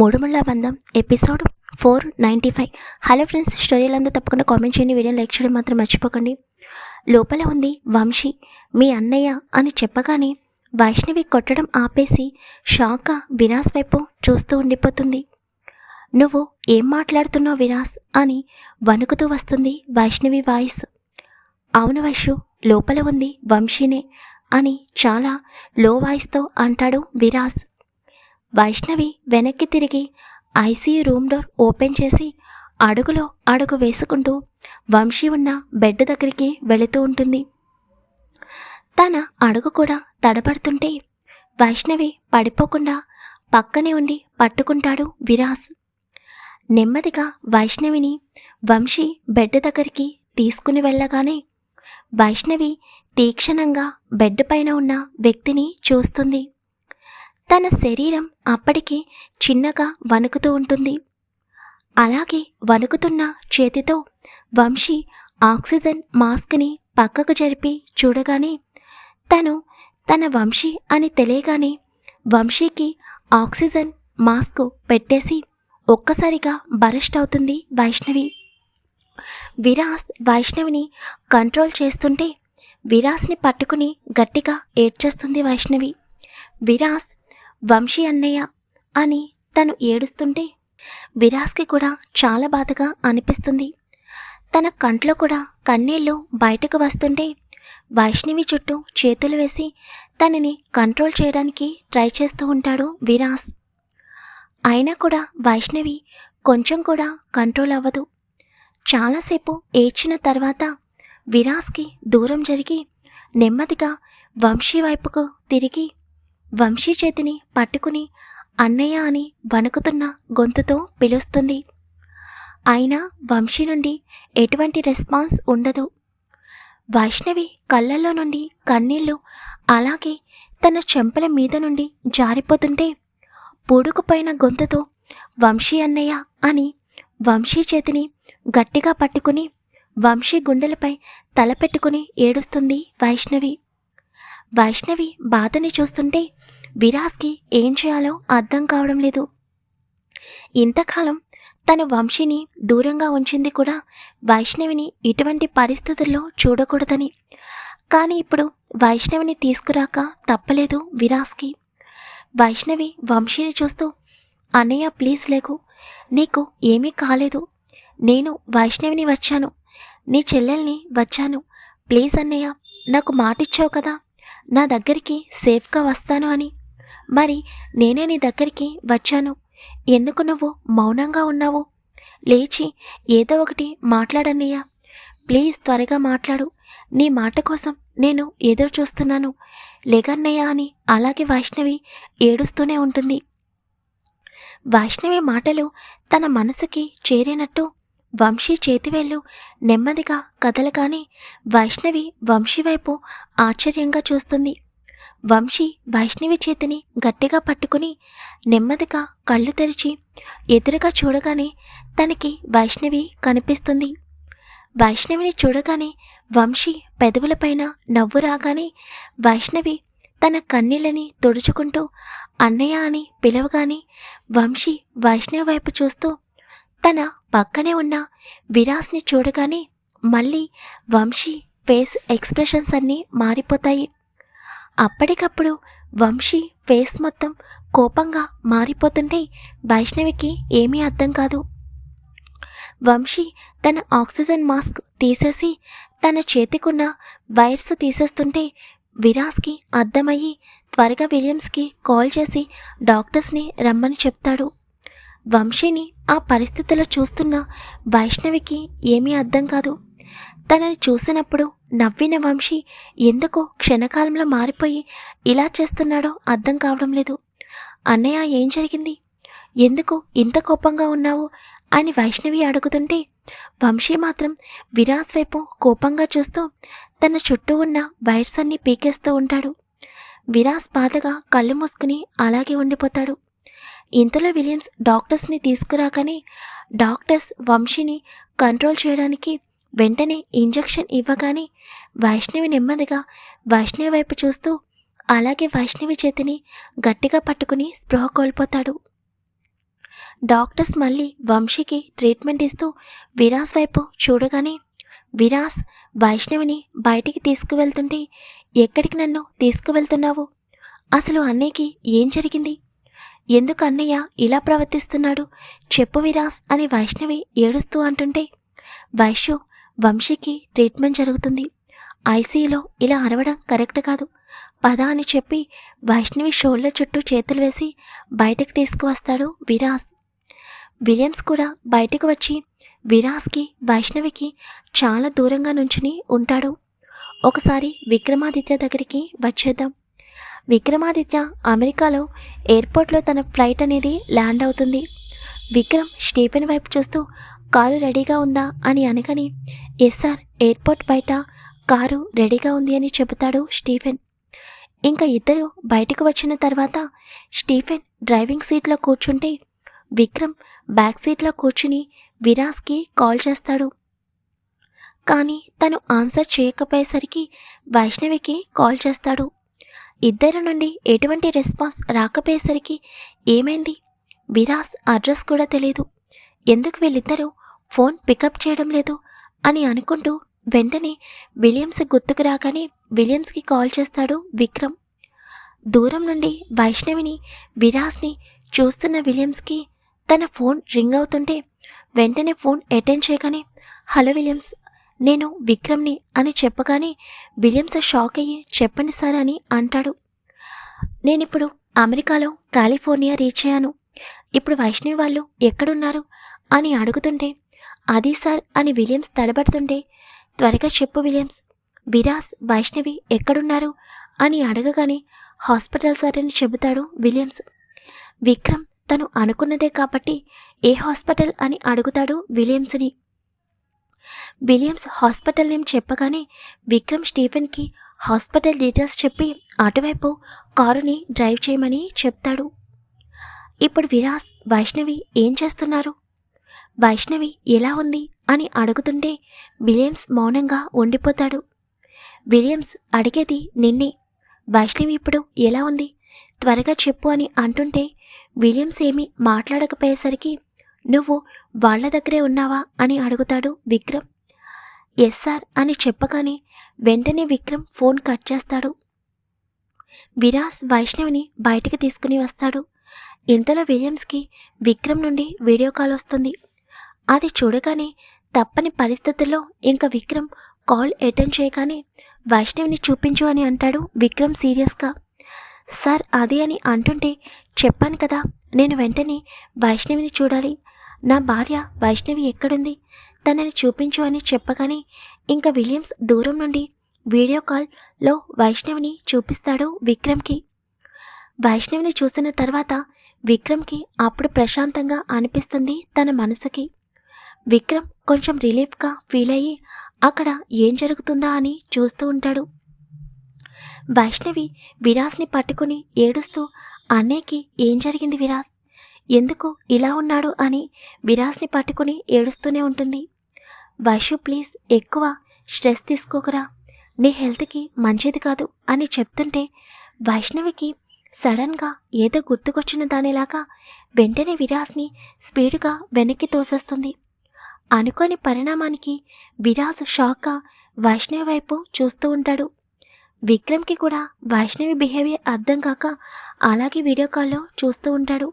Moodumulla Bandham episode four ninety five. Hello friends స్టోరీలంతా తప్పకుండా comment చేయండి video like చేయడం మాత్రం మర్చిపోకండి. లోపల ఉంది వంశీ మీ అన్నయ్య అని చెప్పగానే వైష్ణవి కొట్టడం ఆపేసి షాక్ విరాస్ వైపు చూస్తూ ఉండిపోతుంది. నువ్వు ఏం మాట్లాడుతున్నావు విరాస్ అని వణుకుతూ వస్తుంది వైష్ణవి వాయిస్. అవును వైషు లోపల ఉంది వంశీనే అని చాలా లో వాయిస్తో అంటాడు విరాస్. వైష్ణవి వెనక్కి తిరిగి ఐసీయూ రూమ్ డోర్ ఓపెన్ చేసి అడుగులో అడుగు వేసుకుంటూ వంశీ ఉన్న బెడ్ దగ్గరికి వెళుతూ ఉంటుంది. తన అడుగు కూడా తడబడుతుంటే వైష్ణవి పడిపోకుండా పక్కనే ఉండి పట్టుకుంటాడు విరాస్. నెమ్మదిగా వైష్ణవిని వంశీ బెడ్ దగ్గరికి తీసుకుని వెళ్ళగానే వైష్ణవి తీక్షణంగా బెడ్ పైన ఉన్న వ్యక్తిని చూస్తుంది. తన శరీరం అప్పటికే చిన్నగా వణుకుతూ ఉంటుంది. అలాగే వణుకుతున్న చేతితో వంశీ ఆక్సిజన్ మాస్క్ని పక్కకు జరిపి చూడగానే తను తన వంశీ అని తెలియగానే వంశీకి ఆక్సిజన్ మాస్క్ పెట్టేసి ఒక్కసారిగా బరెస్ట్ అవుతుంది వైష్ణవి. విరాస్ వైష్ణవిని కంట్రోల్ చేస్తుంటే విరాస్ని పట్టుకుని గట్టిగా ఏడ్చేస్తుంది వైష్ణవి. విరాస్ వంశీ అన్నయ్య అని తను ఏడుస్తుంటే విరాస్కి కూడా చాలా బాధగా అనిపిస్తుంది. తన కంట్లో కూడా కన్నీళ్ళు బయటకు వస్తుంటే వైష్ణవి చుట్టూ చేతులు వేసి తనని కంట్రోల్ చేయడానికి ట్రై చేస్తూ ఉంటాడు విరాస్ అయినా కూడా వైష్ణవి కొంచెం కూడా కంట్రోల్ అవ్వదు. చాలాసేపు ఏడ్చిన తర్వాత విరాస్కి దూరం జరిగి నెమ్మదిగా వంశీ వైపుకు తిరిగి వంశీ చేతిని పట్టుకుని అన్నయ్య అని వణుకుతున్న గొంతుతో పిలుస్తుంది. అయినా వంశీ నుండి ఎటువంటి రెస్పాన్స్ ఉండదు. వైష్ణవి కళ్ళల్లో నుండి కన్నీళ్ళు అలాగే తన చెంపల మీద నుండి జారిపోతుంటే పూడుకుపోయిన గొంతుతో వంశీ అన్నయ్య అని వంశీ చేతిని గట్టిగా పట్టుకుని వంశీ గుండెలపై తలపెట్టుకుని ఏడుస్తుంది వైష్ణవి. వైష్ణవి బాధని చూస్తుంటే విరాస్కి ఏం చేయాలో అర్థం కావడం లేదు. ఇంతకాలం తన వంశీని దూరంగా ఉంచింది కూడా వైష్ణవిని ఇటువంటి పరిస్థితుల్లో చూడకూడదని. కానీ ఇప్పుడు వైష్ణవిని తీసుకురాక తప్పలేదు విరాస్కి వైష్ణవి వంశీని చూస్తూ అన్నయ్య ప్లీజ్ లేకు. నీకు ఏమీ కాలేదు. నేను వైష్ణవిని వచ్చాను. నీ చెల్లెల్ని వచ్చాను. ప్లీజ్ అన్నయ్య నాకు మాటిచ్చావు కదా. నా దగ్గరికి సేఫ్గా వస్తాను అని. మరి నేనే నీ దగ్గరికి వచ్చాను. ఎందుకు నువ్వు మౌనంగా ఉన్నావు? లేచి ఏదో ఒకటి మాట్లాడన్నయ్యా. ప్లీజ్ త్వరగా మాట్లాడు. నీ మాట కోసం నేను ఎదురు చూస్తున్నాను. లేగన్నయ్య అని అలాగే వైష్ణవి ఏడుస్తూనే ఉంటుంది. వైష్ణవి మాటలు తన మనసుకి చేరినట్టు వంశీ చేతివేళ్ళు నెమ్మదిగా కదలగానే వైష్ణవి వంశీ వైపు ఆశ్చర్యంగా చూస్తుంది. వంశీ వైష్ణవి చేతిని గట్టిగా పట్టుకుని నెమ్మదిగా కళ్ళు తెరిచి ఎదురుగా చూడగానే తనకి వైష్ణవి కనిపిస్తుంది. వైష్ణవిని చూడగానే వంశీ పెదవులపైన నవ్వు రాగానే వైష్ణవి తన కన్నీళ్ళని తుడుచుకుంటూ అన్నయ్య అని పిలవగానే వంశీ వైష్ణవి వైపు చూస్తూ తన పక్కనే ఉన్న విరాస్ని చూడగానే మళ్ళీ వంశీ ఫేస్ ఎక్స్ప్రెషన్స్ అన్నీ మారిపోతాయి. అప్పటికప్పుడు వంశీ ఫేస్ మొత్తం కోపంగా మారిపోతుంటే వైష్ణవికి ఏమీ అర్థం కాదు. వంశీ తన ఆక్సిజన్ మాస్క్ తీసేసి తన చేతికున్న వైర్స్ తీసేస్తుంటే విరాస్కి అర్థమయ్యి త్వరగా విలియమ్స్కి కాల్ చేసి డాక్టర్స్ని రమ్మని చెప్తాడు. వంశీని ఆ పరిస్థితిలో చూస్తున్న వైష్ణవికి ఏమీ అర్థం కాదు. తనని చూసినప్పుడు నవ్విన వంశీ ఎందుకు క్షణకాలంలో మారిపోయి ఇలా చేస్తున్నాడో అర్థం కావడం లేదు. అన్నయ్య ఏం జరిగింది? ఎందుకు ఇంత కోపంగా ఉన్నావు? అని వైష్ణవి అడుగుతుంటే వంశీ మాత్రం విరాస్ వైపు కోపంగా చూస్తూ తన చుట్టూ ఉన్న వైర్స్ అన్ని పీకేస్తూ ఉంటాడు. విరాస్ బాధగా కళ్ళు మూసుకుని అలాగే ఉండిపోతాడు. ఇంతలో విలియమ్స్ డాక్టర్స్ని తీసుకురాకని డాక్టర్స్ వంశీని కంట్రోల్ చేయడానికి వెంటనే ఇంజెక్షన్ ఇవ్వగానే వైష్ణవి నెమ్మదిగా వైష్ణవి వైపు చూస్తూ అలాగే వైష్ణవి చేతిని గట్టిగా పట్టుకుని స్పృహ కోల్పోతాడు. డాక్టర్స్ మళ్ళీ వంశీకి ట్రీట్మెంట్ ఇస్తూ విరాస్ వైపు చూడగానే విరాస్ వైష్ణవిని బయటికి తీసుకువెళ్తుంటే ఎక్కడికి నన్ను తీసుకువెళ్తున్నావు? అసలు అన్నయ్యకి ఏం జరిగింది? ఎందుకు అన్నయ్య ఇలా ప్రవర్తిస్తున్నాడు? చెప్పు విరాస్ అని వైష్ణవి ఏడుస్తూ అంటుంటే వైశ్యు వంశీకి ట్రీట్మెంట్ జరుగుతుంది. ఐసీయూలో ఇలా అరవడం కరెక్ట్ కాదు. పద అని చెప్పి వైష్ణవి షోల్డర్ చుట్టూ చేతులు వేసి బయటకు తీసుకువస్తాడు విరాస్. విలియమ్స్ కూడా బయటకు వచ్చి విరాస్కి వైష్ణవికి చాలా దూరంగా నుంచుని ఉంటాడు. ఒకసారి విక్రమాదిత్య దగ్గరికి వచ్చేద్దాం. విక్రమాదిత్య అమెరికాలో ఎయిర్పోర్ట్లో తన ఫ్లైట్ అనేది ల్యాండ్ అవుతుంది. విక్రమ్ స్టీఫెన్ వైపు చూస్తూ కారు రెడీగా ఉందా? అని అనగానే ఎస్ సార్ ఎయిర్పోర్ట్ బయట కారు రెడీగా ఉంది అని చెబుతాడు స్టీఫెన్. ఇంకా ఇద్దరు బయటకు వచ్చిన తర్వాత స్టీఫెన్ డ్రైవింగ్ సీట్లో కూర్చుంటే విక్రమ్ బ్యాక్ సీట్లో కూర్చుని విరాస్కి కాల్ చేస్తాడు. కానీ తను ఆన్సర్ చేయకపోయేసరికి వైష్ణవికి కాల్ చేస్తాడు. ఇద్దరి నుండి ఎటువంటి రెస్పాన్స్ రాకపోయేసరికి ఏమైంది? విరాస్ అడ్రస్ కూడా తెలియదు ఎందుకు వీళ్ళిద్దరూ ఫోన్ పికప్ చేయడం లేదు అని అనుకుంటూ వెంటనే విలియమ్స్ గుర్తుకు రాగానే విలియమ్స్కి కాల్ చేస్తాడు విక్రమ్. దూరం నుండి వైష్ణవిని విరాస్ని చూస్తున్న విలియమ్స్కి తన ఫోన్ రింగ్ అవుతుంటే వెంటనే ఫోన్ అటెండ్ చేయగానే హలో విలియమ్స్ నేను విక్రమ్ని అని చెప్పగానే విలియమ్స్ షాక్ అయ్యి చెప్పండి సార్ అని అంటాడు. నేనిప్పుడు అమెరికాలో కాలిఫోర్నియా రీచ్ అయ్యాను. ఇప్పుడు వైష్ణవి వాళ్ళు ఎక్కడున్నారు? అని అడుగుతుంటే అది సార్ అని విలియమ్స్ తడబడుతుంటే త్వరగా చెప్పు విలియమ్స్ విరాస్ వైష్ణవి ఎక్కడున్నారు? అని అడగగానే హాస్పిటల్ సార్ అని చెబుతాడు విలియమ్స్. విక్రమ్ తను అనుకున్నదే కాబట్టి ఏ హాస్పిటల్? అని అడుగుతాడు విలియమ్స్ని. విలియమ్స్ హాస్పిటల్ నేమ్ చెప్పగానే విక్రమ్ స్టీఫెన్కి హాస్పిటల్ డీటెయిల్స్ చెప్పి అటువైపు కారుని డ్రైవ్ చేయమని చెప్తాడు. ఇప్పుడు విరాస్ వైష్ణవి ఏం చేస్తున్నారు? వైష్ణవి ఎలా ఉంది? అని అడుగుతుంటే విలియమ్స్ మౌనంగా ఉండిపోతాడు. విలియమ్స్ అడిగేది నిన్నే వైష్ణవి ఇప్పుడు ఎలా ఉంది? త్వరగా చెప్పు అని అంటుంటే విలియమ్స్ ఏమీ మాట్లాడకపోయేసరికి నువ్వు వాళ్ళ దగ్గరే ఉన్నావా? అని అడుగుతాడు విక్రమ్. ఎస్ సార్ అని చెప్పగానే వెంటనే విక్రమ్ ఫోన్ కట్ చేస్తాడు. విరాస్ వైష్ణవిని బయటికి తీసుకుని వస్తాడు. ఇంతలో విలియమ్స్కి విక్రమ్ నుండి వీడియో కాల్ వస్తుంది. అది చూడగానే తప్పని పరిస్థితుల్లో ఇంకా విక్రమ్ కాల్ అటెండ్ చేయగానే వైష్ణవిని చూపించు అని అంటాడు విక్రమ్ సీరియస్గా. సార్ అది అని అంటుంటే చెప్పాను కదా నేను వెంటనే వైష్ణవిని చూడాలి. నా భార్య వైష్ణవి ఎక్కడుంది? తనని చూపించు అని చెప్పగానే ఇంకా విలియమ్స్ దూరం నుండి వీడియో కాల్లో వైష్ణవిని చూపిస్తాడు విక్రమ్కి. వైష్ణవిని చూసిన తర్వాత విక్రమ్కి అప్పుడు ప్రశాంతంగా అనిపిస్తుంది తన మనసుకి. విక్రమ్ కొంచెం రిలీఫ్గా ఫీల్ అయ్యి అక్కడ ఏం జరుగుతుందా అని చూస్తూ ఉంటాడు. వైష్ణవి విరాస్ని పట్టుకుని ఏడుస్తూ అన్నయ్యకి ఏం జరిగింది విరాస్ ఎందుకు ఇలా ఉన్నాడు అని విరాస్ని పట్టుకుని ఏడుస్తూనే ఉంటుంది. వైషు ప్లీజ్ ఎక్కువ స్ట్రెస్ తీసుకోకరా. నీ హెల్త్కి మంచిది కాదు అని చెప్తుంటే వైష్ణవికి సడన్గా ఏదో గుర్తుకొచ్చిన దానిలాగా వెంటనే విరాస్ని స్పీడ్గా వెనక్కి తోసేస్తుంది. అనుకోని పరిణామానికి విరాజ్ షాక్గా వైష్ణవి వైపు చూస్తూ ఉంటాడు. విక్రమ్కి కూడా వైష్ణవి బిహేవియర్ అర్థం కాక అలాగే వీడియో కాల్లో చూస్తూ ఉంటాడు.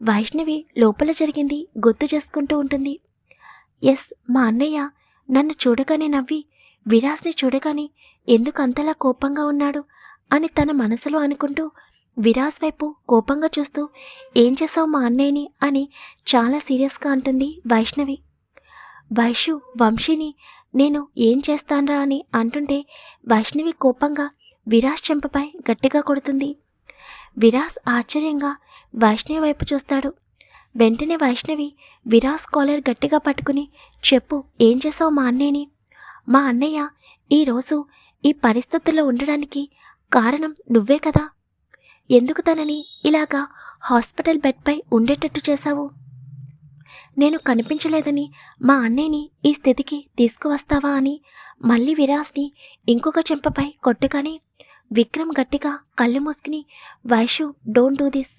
వైష్ణవి లోపల జరిగింది గుర్తు చేసుకుంటూ ఉంటుంది. ఎస్ మా అన్నయ్య నన్ను చూడగానే నవ్వి విరాస్ని చూడగానే ఎందుకు అంతలా కోపంగా ఉన్నాడు అని తన మనసులో అనుకుంటూ విరాస్ వైపు కోపంగా చూస్తూ ఏం చేసావు మా అన్నయ్యని? అని చాలా సీరియస్గా అంటుంది వైష్ణవి. వైషు వంశీని నేను ఏం చేస్తానరా? అని అంటుంటే వైష్ణవి కోపంగా విరాస్ చెంపపై గట్టిగా కొడుతుంది. విరాస్ ఆశ్చర్యంగా వైష్ణవి వైపు చూస్తాడు. వెంటనే వైష్ణవి విరాస్ కాలర్ గట్టిగా పట్టుకుని చెప్పు ఏం చేసావు మా అన్నయ్యని? మా అన్నయ్య ఈరోజు ఈ పరిస్థితుల్లో ఉండడానికి కారణం నువ్వే కదా. ఎందుకు తనని ఇలాగా హాస్పిటల్ బెడ్పై ఉండేటట్టు చేశావు? నేను కనిపించలేదని మా అన్నయ్యని ఈ స్థితికి తీసుకువస్తావా అని మళ్ళీ విరాస్ని ఇంకొక చెంపపై కొట్టుకని విక్రమ్ గట్టిగా కళ్ళు మూసుకుని వైషు డోంట్ డూ దిస్.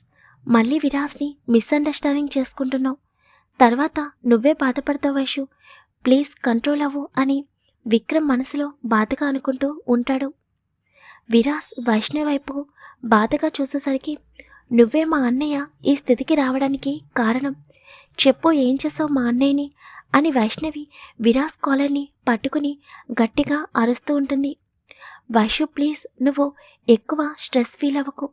మళ్ళీ విరాస్ని మిస్అండర్స్టాండింగ్ చేసుకుంటున్నావు. తర్వాత నువ్వే బాధపడతావు వైషు. ప్లీజ్ కంట్రోల్ అవ్వు అని విక్రమ్ మనసులో బాధగా అనుకుంటూ ఉంటాడు. విరాస్ వైష్ణవి వైపు బాధగా చూసేసరికి నువ్వే మా అన్నయ్య ఈ స్థితికి రావడానికి కారణం. చెప్పు ఏం చేసావు మా అన్నయ్యని అని వైష్ణవి విరాస్ కాలర్ని పట్టుకుని గట్టిగా అరుస్తూ ఉంటుంది. వైషు ప్లీజ్ నువ్వు ఎక్కువ స్ట్రెస్ ఫీల్ అవ్వకు.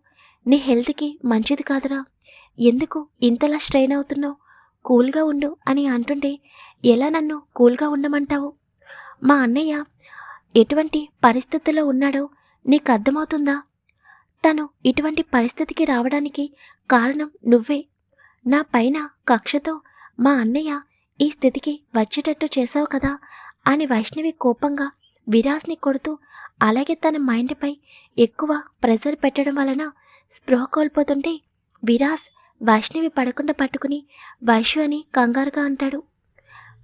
నీ హెల్త్కి మంచిది కాదురా. ఎందుకు ఇంతలా స్ట్రెయిన్ అవుతున్నావు? కూల్గా ఉండు అని అంటుంటే ఎలా నన్ను కూల్గా ఉండమంటావు? మా అన్నయ్య ఎటువంటి పరిస్థితుల్లో ఉన్నాడో నీకు అర్థమవుతుందా? తను ఇటువంటి పరిస్థితికి రావడానికి కారణం నువ్వే. నా పైన కక్షతో మా అన్నయ్య ఈ స్థితికి వచ్చేటట్టు చేశావు కదా అని వైష్ణవి కోపంగా విరాజ్ని కొడుతూ అలాగే తన మైండ్పై ఎక్కువ ప్రెజర్ పెట్టడం వలన స్పృహ కోల్పోతుంటే విరాజ్ వైష్ణవి పడకుండా పట్టుకుని వైషు అని కంగారుగా అంటాడు.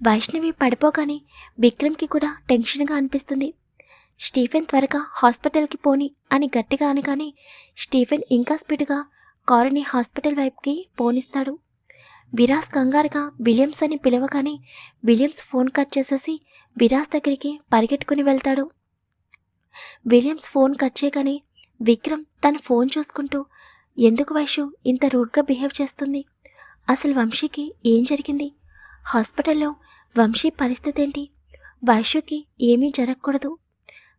వైష్ణవి పడిపోగానే విక్రమ్కి కూడా టెన్షన్గా అనిపిస్తుంది. స్టీఫెన్ త్వరగా హాస్పిటల్కి పోని అని గట్టిగా అనగానే స్టీఫెన్ ఇంకా స్పీడ్గా కారుని హాస్పిటల్ వైపుకి పోనిస్తాడు. విరాస్ కంగారుగా విలియమ్స్ అని పిలవగానే విలియమ్స్ ఫోన్ కట్ చేసేసి విరాస్ దగ్గరికి పరిగెట్టుకుని వెళ్తాడు. విలియమ్స్ ఫోన్ కట్ చేయగానే విక్రమ్ తన ఫోన్ చూసుకుంటూ ఎందుకు వైషు ఇంత రూడ్గా బిహేవ్ చేస్తుంది? అసలు వంశీకి ఏం జరిగింది? హాస్పిటల్లో వంశీ పరిస్థితి ఏంటి వైషుకి ఏమీ జరగకూడదు.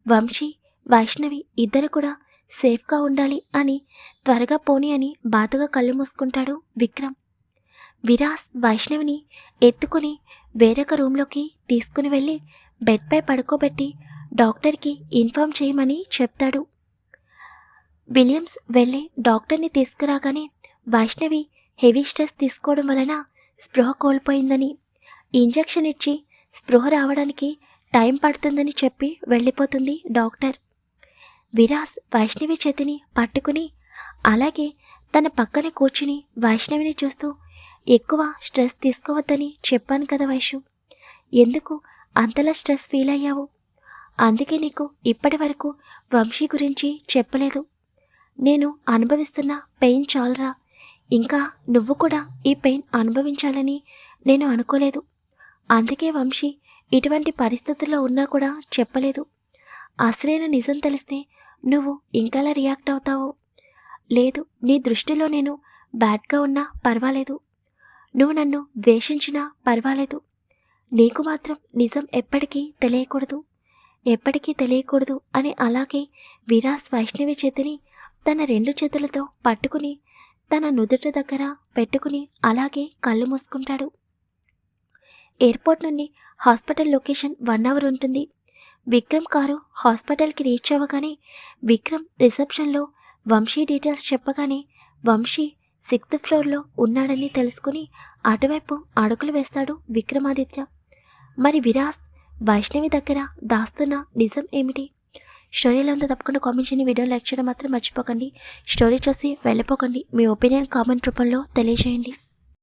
వంశీ వైష్ణవి ఇద్దరు కూడా సేఫ్గా ఉండాలి అని త్వరగా పోని అని బాధగా కళ్ళు మూసుకుంటాడు విక్రమ్. విరాస్ వైష్ణవిని ఎత్తుకుని వేరొక రూమ్లోకి తీసుకుని వెళ్ళి బెడ్పై పడుకోబెట్టి డాక్టర్కి ఇన్ఫామ్ చేయమని చెప్తాడు. విలియమ్స్ వెళ్ళి డాక్టర్ని తీసుకురాగానే వైష్ణవి హెవీ స్ట్రెస్ తీసుకోవడం వలన స్పృహ కోల్పోయిందని ఇంజెక్షన్ ఇచ్చి స్పృహ రావడానికి టైం పడుతుందని చెప్పి వెళ్ళిపోతుంది డాక్టర్. విరాస్ వైష్ణవి చేతిని పట్టుకుని అలాగే తన పక్కన కూర్చుని వైష్ణవిని చూస్తూ ఎక్కువ స్ట్రెస్ తీసుకోవద్దని చెప్పాను కదా వైషు ఎందుకు అంతలా స్ట్రెస్ ఫీల్ అయ్యావు? అందుకే నీకు ఇప్పటి వరకు వంశీ గురించి చెప్పలేదు. నేను అనుభవిస్తున్న పెయిన్ చాలరా? ఇంకా నువ్వు కూడా ఈ పెయిన్ అనుభవించాలని నేను అనుకోలేదు. అందుకే వంశీ ఇటువంటి పరిస్థితుల్లో ఉన్నా కూడా చెప్పలేదు. అసలైన నిజం తెలిస్తే నువ్వు ఇంకలా రియాక్ట్ అవుతావు? లేదు నీ దృష్టిలో నేను బ్యాడ్గా ఉన్నా పర్వాలేదు. నువ్వు నన్ను ద్వేషించినా పర్వాలేదు. నీకు మాత్రం నిజం ఎప్పటికీ తెలియకూడదు. ఎప్పటికీ తెలియకూడదు అని అలాగే విరాస్ వైష్ణవి చేతిని తన రెండు చేతులతో పట్టుకుని తన నుదుట దగ్గర పెట్టుకుని అలాగే కళ్ళు మూసుకుంటాడు. ఎయిర్పోర్ట్ నుండి హాస్పిటల్ లొకేషన్ వన్ అవర్ ఉంటుంది. విక్రమ్ కారు హాస్పిటల్కి రీచ్ అవ్వగానే విక్రమ్ రిసెప్షన్లో వంశీ డీటెయిల్స్ చెప్పగానే వంశీ సిక్స్త్ ఫ్లోర్లో ఉన్నాడని తెలుసుకుని అటువైపు అడుగులు వేస్తాడు విక్రమాదిత్య. మరి విరాస్ వైష్ణవి దగ్గర దాస్తున్న నిజం ఏమిటి? స్టోరీలో అంతా తప్పకుండా కామెంట్ చేయని వీడియో లైక్ చేయడం మాత్రం మర్చిపోకండి. స్టోరీ చూసి వెళ్ళిపోకండి. మీ ఒపీనియన్ కామెంట్ రూపంలో తెలియజేయండి.